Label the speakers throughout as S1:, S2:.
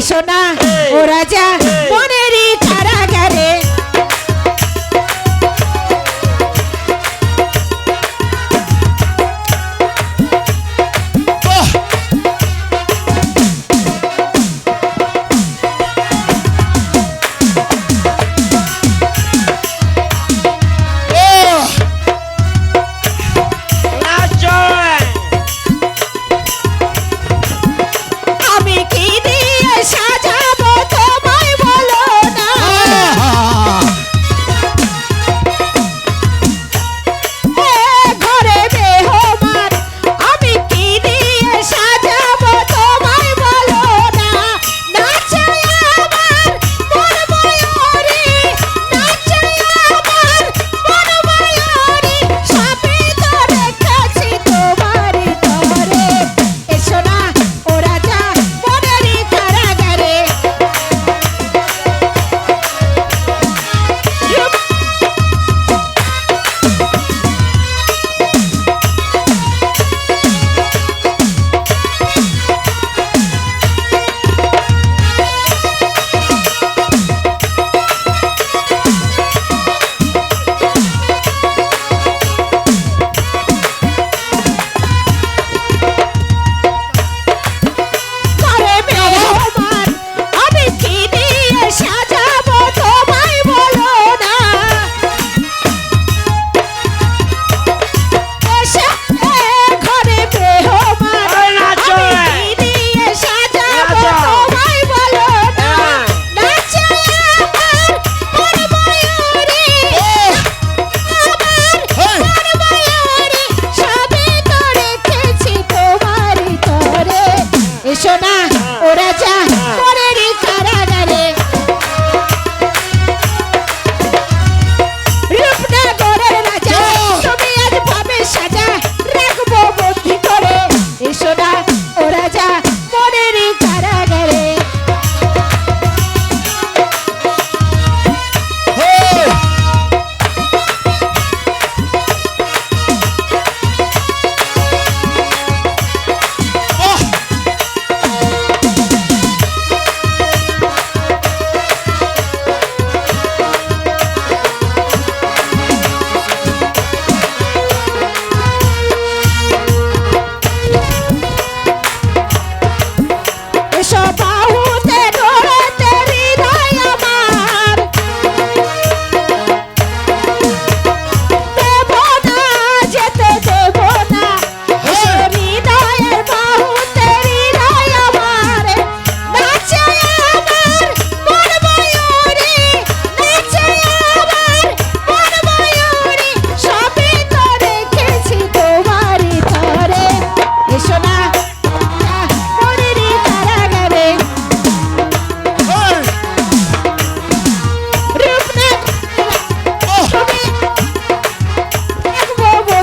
S1: এসো না ও রাজা।
S2: Bye-bye.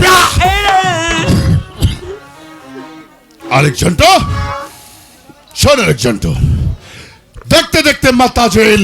S3: ছোপড়া আরেকজনটা শোন আরেকজনটা দেখতে দেখতে মাতা জেল